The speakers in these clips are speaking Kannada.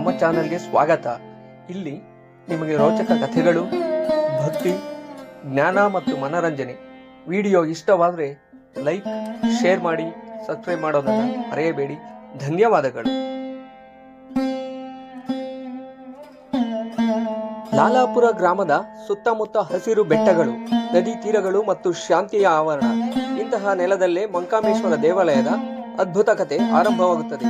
ನಮ್ಮ ಚಾನೆಲ್ಗೆ ಸ್ವಾಗತ. ಇಲ್ಲಿ ನಿಮಗೆ ರೋಚಕ ಕಥೆಗಳು, ಭಕ್ತಿ, ಜ್ಞಾನ ಮತ್ತು ಮನರಂಜನೆ. ವಿಡಿಯೋ ಇಷ್ಟವಾದರೆ ಲೈಕ್, ಶೇರ್ ಮಾಡಿ, ಸಬ್ಸ್ಕ್ರೈಬ್ ಮಾಡೋದನ್ನು ಮರೆಯಬೇಡಿ. ಧನ್ಯವಾದಗಳು. ಲಾಲಾಪುರ ಗ್ರಾಮದ ಸುತ್ತಮುತ್ತ ಹಸಿರು ಬೆಟ್ಟಗಳು, ನದಿ ತೀರಗಳು ಮತ್ತು ಶಾಂತಿಯ ಆವರಣ. ಇಂತಹ ನೆಲದಲ್ಲೇ ಮಂಕಾಮೇಶ್ವರ ದೇವಾಲಯದ ಅದ್ಭುತ ಕಥೆ ಆರಂಭವಾಗುತ್ತದೆ.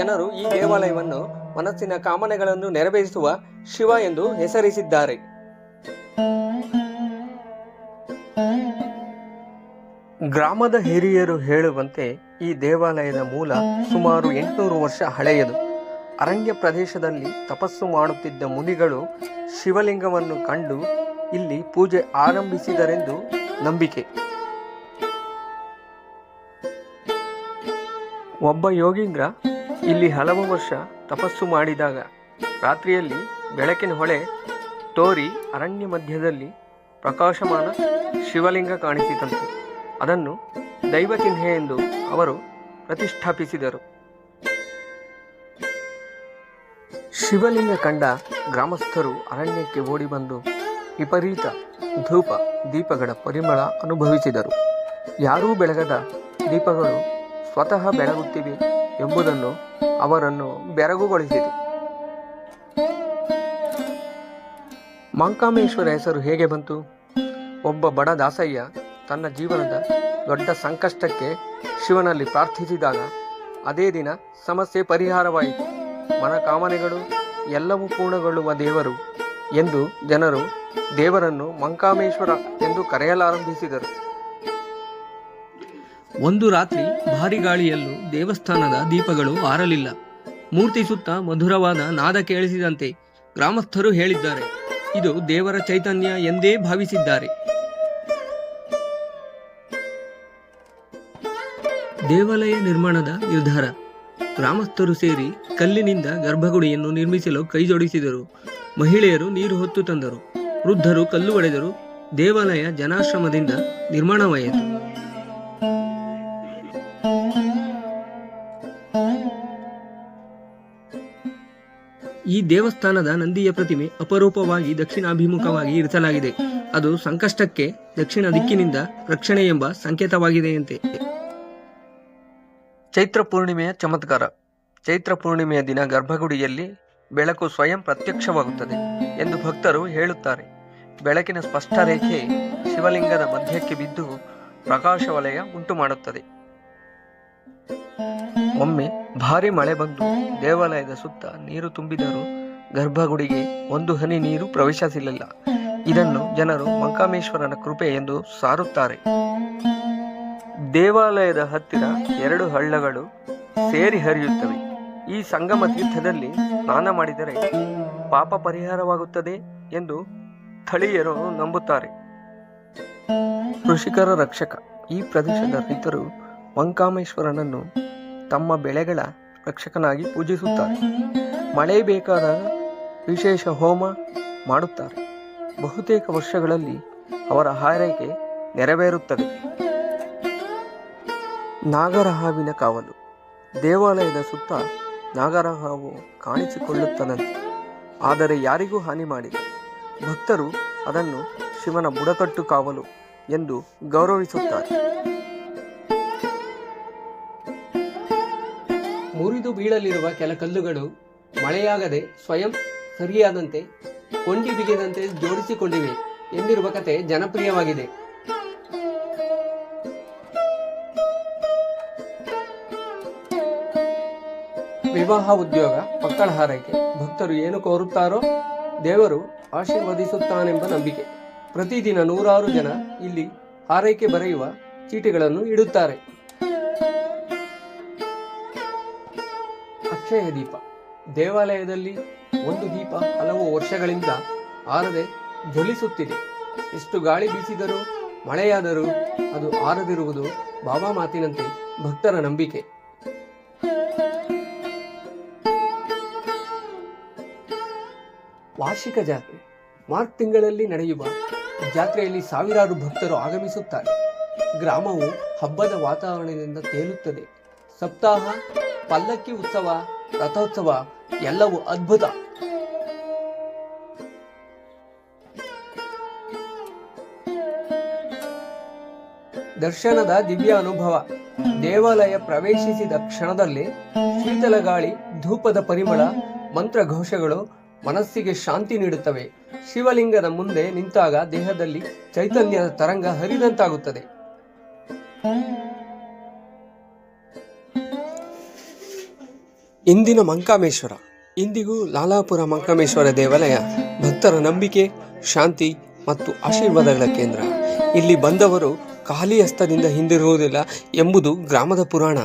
ಜನರು ಈ ದೇವಾಲಯವನ್ನು ಮನಸ್ಸಿನ ಕಾಮನೆಗಳನ್ನು ನೆರವೇರಿಸುವ ಶಿವ ಎಂದು ಹೆಸರಿಸಿದ್ದಾರೆ. ಗ್ರಾಮದ ಹಿರಿಯರು ಹೇಳುವಂತೆ ಈ ದೇವಾಲಯದ ಮೂಲ ಸುಮಾರು ಎಂಟುನೂರು ವರ್ಷ ಹಳೆಯದು. ಅರಣ್ಯ ಪ್ರದೇಶದಲ್ಲಿ ತಪಸ್ಸು ಮಾಡುತ್ತಿದ್ದ ಮುನಿಗಳು ಶಿವಲಿಂಗವನ್ನು ಕಂಡು ಇಲ್ಲಿ ಪೂಜೆ ಆರಂಭಿಸಿದರೆಂದು ನಂಬಿಕೆ. ಒಬ್ಬ ಯೋಗೀಂದ್ರ ಇಲ್ಲಿ ಹಲವು ವರ್ಷ ತಪಸ್ಸು ಮಾಡಿದಾಗ ರಾತ್ರಿಯಲ್ಲಿ ಬೆಳಕಿನ ಹೊಳೆ ತೋರಿ ಅರಣ್ಯ ಮಧ್ಯದಲ್ಲಿ ಪ್ರಕಾಶಮಾನ ಶಿವಲಿಂಗ ಕಾಣಿಸಿತಂತೆ. ಅದನ್ನು ದೈವ ಚಿಹ್ನೆ ಎಂದು ಅವರು ಪ್ರತಿಷ್ಠಾಪಿಸಿದರು. ಶಿವಲಿಂಗ ಕಂಡ ಗ್ರಾಮಸ್ಥರು ಅರಣ್ಯಕ್ಕೆ ಓಡಿ ಬಂದು ವಿಪರೀತ ಧೂಪ, ದೀಪಗಳ ಪರಿಮಳ ಅನುಭವಿಸಿದರು. ಯಾರೂ ಬೆಳಗದ ದೀಪಗಳು ಸ್ವತಃ ಬೆಳಗುತ್ತಿವೆ ಎಂಬುದನ್ನು ಅವರನ್ನು ಬೆರಗುಗೊಳಿಸಿತು. ಮಂಕಾಮೇಶ್ವರ ಹೆಸರು ಹೇಗೆ ಬಂತು? ಒಬ್ಬ ಬಡ ದಾಸಯ್ಯ ತನ್ನ ಜೀವನದ ದೊಡ್ಡ ಸಂಕಷ್ಟಕ್ಕೆ ಶಿವನಲ್ಲಿ ಪ್ರಾರ್ಥಿಸಿದಾಗ ಅದೇ ದಿನ ಸಮಸ್ಯೆ ಪರಿಹಾರವಾಯಿತು. ಮನಕಾಮನೆಗಳು ಎಲ್ಲವೂ ಪೂರ್ಣಗೊಳ್ಳುವ ದೇವರು ಎಂದು ಜನರು ದೇವರನ್ನು ಮಂಕಾಮೇಶ್ವರ ಎಂದು ಕರೆಯಲಾರಂಭಿಸಿದರು. ಒಂದು ರಾತ್ರಿ ಭಾರಿ ಗಾಳಿಯಲ್ಲೂ ದೇವಸ್ಥಾನದ ದೀಪಗಳು ಆರಲಿಲ್ಲ. ಮೂರ್ತಿ ಸುತ್ತ ಮಧುರವಾದ ನಾದ ಕೇಳಿಸಿದಂತೆ ಗ್ರಾಮಸ್ಥರು ಹೇಳಿದ್ದಾರೆ, ಇದು ದೇವರ ಚೈತನ್ಯ ಎಂದೇ ಭಾವಿಸಿದ್ದಾರೆ. ದೇವಾಲಯ ನಿರ್ಮಾಣದ ನಿರ್ಧಾರ. ಗ್ರಾಮಸ್ಥರು ಸೇರಿ ಕಲ್ಲಿನಿಂದ ಗರ್ಭಗುಡಿಯನ್ನು ನಿರ್ಮಿಸಲು ಕೈಜೋಡಿಸಿದರು. ಮಹಿಳೆಯರು ನೀರು ಹೊತ್ತು ತಂದರು. ವೃದ್ಧರು ಕಲ್ಲು ಒಡೆದರು. ದೇವಾಲಯ ಜನಾಶ್ರಮದಿಂದ ನಿರ್ಮಾಣವಾಯಿತು. ಈ ದೇವಸ್ಥಾನದ ನಂದಿಯ ಪ್ರತಿಮೆ ಅಪರೂಪವಾಗಿ ದಕ್ಷಿಣಾಭಿಮುಖವಾಗಿ ಇರಿಸಲಾಗಿದೆ. ಅದು ಸಂಕಷ್ಟಕ್ಕೆ ದಕ್ಷಿಣ ದಿಕ್ಕಿನಿಂದ ರಕ್ಷಣೆ ಎಂಬ ಸಂಕೇತವಾಗಿದೆಯಂತೆ. ಚೈತ್ರ ಪೂರ್ಣಿಮೆಯ ಚಮತ್ಕಾರ. ಚೈತ್ರ ಪೂರ್ಣಿಮೆಯ ದಿನ ಗರ್ಭಗುಡಿಯಲ್ಲಿ ಬೆಳಕು ಸ್ವಯಂ ಪ್ರತ್ಯಕ್ಷವಾಗುತ್ತದೆ ಎಂದು ಭಕ್ತರು ಹೇಳುತ್ತಾರೆ. ಬೆಳಕಿನ ಸ್ಪಷ್ಟ ರೇಖೆ ಶಿವಲಿಂಗದ ಮಧ್ಯಕ್ಕೆ ಬಿದ್ದು ಪ್ರಕಾಶ ವಲಯ ಉಂಟು ಮಾಡುತ್ತದೆ ಒಮ್ಮೆ ಭಾರಿ ಮಳೆ ಬಂದು ದೇವಾಲಯದ ಸುತ್ತ ನೀರು ತುಂಬಿದರೂ ಗರ್ಭಗುಡಿಗೆ ಒಂದು ಹನಿ ನೀರು ಪ್ರವೇಶಿಸಲಿಲ್ಲ ಇದನ್ನು ಜನರು ಮಂಕಾಮೇಶ್ವರನ ಕೃಪೆ ಎಂದು ಸಾರುತ್ತಾರೆ. ದೇವಾಲಯದ ಹತ್ತಿರ ಎರಡು ಹಳ್ಳಗಳು ಸೇರಿ ಹರಿಯುತ್ತವೆ. ಈ ಸಂಗಮ ತೀರ್ಥದಲ್ಲಿ ಸ್ನಾನ ಮಾಡಿದರೆ ಪಾಪ ಪರಿಹಾರವಾಗುತ್ತದೆ ಎಂದು ಸ್ಥಳೀಯರು ನಂಬುತ್ತಾರೆ. ಕೃಷಿಕರ ರಕ್ಷಕ ಈ ಪ್ರದೇಶದ ರೈತರು ಮಂಕಾಮೇಶ್ವರನನ್ನು ತಮ್ಮ ಬೆಳೆಗಳ ರಕ್ಷಕನಾಗಿ ಪೂಜಿಸುತ್ತಾರೆ. ಮಳೆ ಬೇಕಾದಾಗ ವಿಶೇಷ ಹೋಮ ಮಾಡುತ್ತಾರೆ. ಬಹುತೇಕ ವರ್ಷಗಳಲ್ಲಿ ಅವರ ಹಾರೈಕೆ ನೆರವೇರುತ್ತದೆ. ನಾಗರ ಹಾವಿನ ಕಾವಲು. ದೇವಾಲಯದ ಸುತ್ತ ನಾಗರ ಹಾವು ಕಾಣಿಸಿಕೊಳ್ಳುತ್ತದಂತೆ. ಆದರೆ ಯಾರಿಗೂ ಹಾನಿ ಮಾಡಿಲ್ಲ. ಭಕ್ತರು ಅದನ್ನು ಶಿವನ ಬುಡಕಟ್ಟು ಕಾವಲು ಎಂದು ಗೌರವಿಸುತ್ತಾರೆ. ಮುರಿದು ಬೀಳಲಿರುವ ಕೆಲ ಕಲ್ಲುಗಳು ಮಳೆಯಾಗದೆ ಸ್ವಯಂ ಸರಿಯಾದಂತೆ ಕೊಂಡಿ ಬಿಗಿದಂತೆ ಜೋಡಿಸಿಕೊಂಡಿವೆ ಎಂದಿರುವ ಕತೆ ಜನಪ್ರಿಯವಾಗಿದೆ. ವಿವಾಹ ಉದ್ಯೋಗ, ಮಕ್ಕಳ ಹಾರೈಕೆ, ಭಕ್ತರು ಏನು ಕೋರುತ್ತಾರೋ ದೇವರು ಆಶೀರ್ವದಿಸುತ್ತಾನೆಂಬ ನಂಬಿಕೆ. ಪ್ರತಿದಿನ ನೂರಾರು ಜನ ಇಲ್ಲಿ ಹಾರೈಕೆ ಬರೆಯುವ ಚೀಟಿಗಳನ್ನು ಇಡುತ್ತಾರೆ. ಅಕ್ಷಯ ದೀಪ. ದೇವಾಲಯದಲ್ಲಿ ಒಂದು ದೀಪ ಹಲವು ವರ್ಷಗಳಿಂದ ಆರದೆ ಜ್ವಲಿಸುತ್ತಿದೆ. ಎಷ್ಟು ಗಾಳಿ ಬೀಸಿದರೂ, ಮಳೆಯಾದರೂ ಅದು ಆರದಿರುವುದು ಬಾಬಾ ಮಾತಿನಂತೆ ಭಕ್ತರ ನಂಬಿಕೆ. ವಾರ್ಷಿಕ ಜಾತ್ರೆ. ಮಾರ್ಚ್ ತಿಂಗಳಲ್ಲಿ ನಡೆಯುವ ಜಾತ್ರೆಯಲ್ಲಿ ಸಾವಿರಾರು ಭಕ್ತರು ಆಗಮಿಸುತ್ತಾರೆ. ಗ್ರಾಮವು ಹಬ್ಬದ ವಾತಾವರಣದಿಂದ ತೇಲುತ್ತದೆ. ಸಪ್ತಾಹ, ಪಲ್ಲಕ್ಕಿ ಉತ್ಸವ ರಥೋತ್ಸವ ಎಲ್ಲವೂ ಅದ್ಭುತ. ದರ್ಶನದ ದಿವ್ಯ ಅನುಭವ. ದೇವಾಲಯ ಪ್ರವೇಶಿಸಿದ ಕ್ಷಣದಲ್ಲಿ ಶೀತಲ ಗಾಳಿ, ಧೂಪದ ಪರಿಮಳ, ಮಂತ್ರಘೋಷಗಳು ಮನಸ್ಸಿಗೆ ಶಾಂತಿ ನೀಡುತ್ತವೆ. ಶಿವಲಿಂಗದ ಮುಂದೆ ನಿಂತಾಗ ದೇಹದಲ್ಲಿ ಚೈತನ್ಯದ ತರಂಗ ಹರಿದಂತಾಗುತ್ತದೆ. ಇಂದಿನ ಮಂಕಾಮೇಶ್ವರ. ಇಂದಿಗೂ ಲಾಲಾಪುರ ಮಂಕಾಮೇಶ್ವರ ದೇವಾಲಯ ಭಕ್ತರ ನಂಬಿಕೆ, ಶಾಂತಿ ಮತ್ತು ಆಶೀರ್ವಾದಗಳ ಕೇಂದ್ರ. ಇಲ್ಲಿ ಬಂದವರು ಖಾಲಿ ಹಸ್ತದಿಂದ ಹಿಂದಿರುವುದಿಲ್ಲ ಎಂಬುದು ಗ್ರಾಮದ ಪುರಾಣ.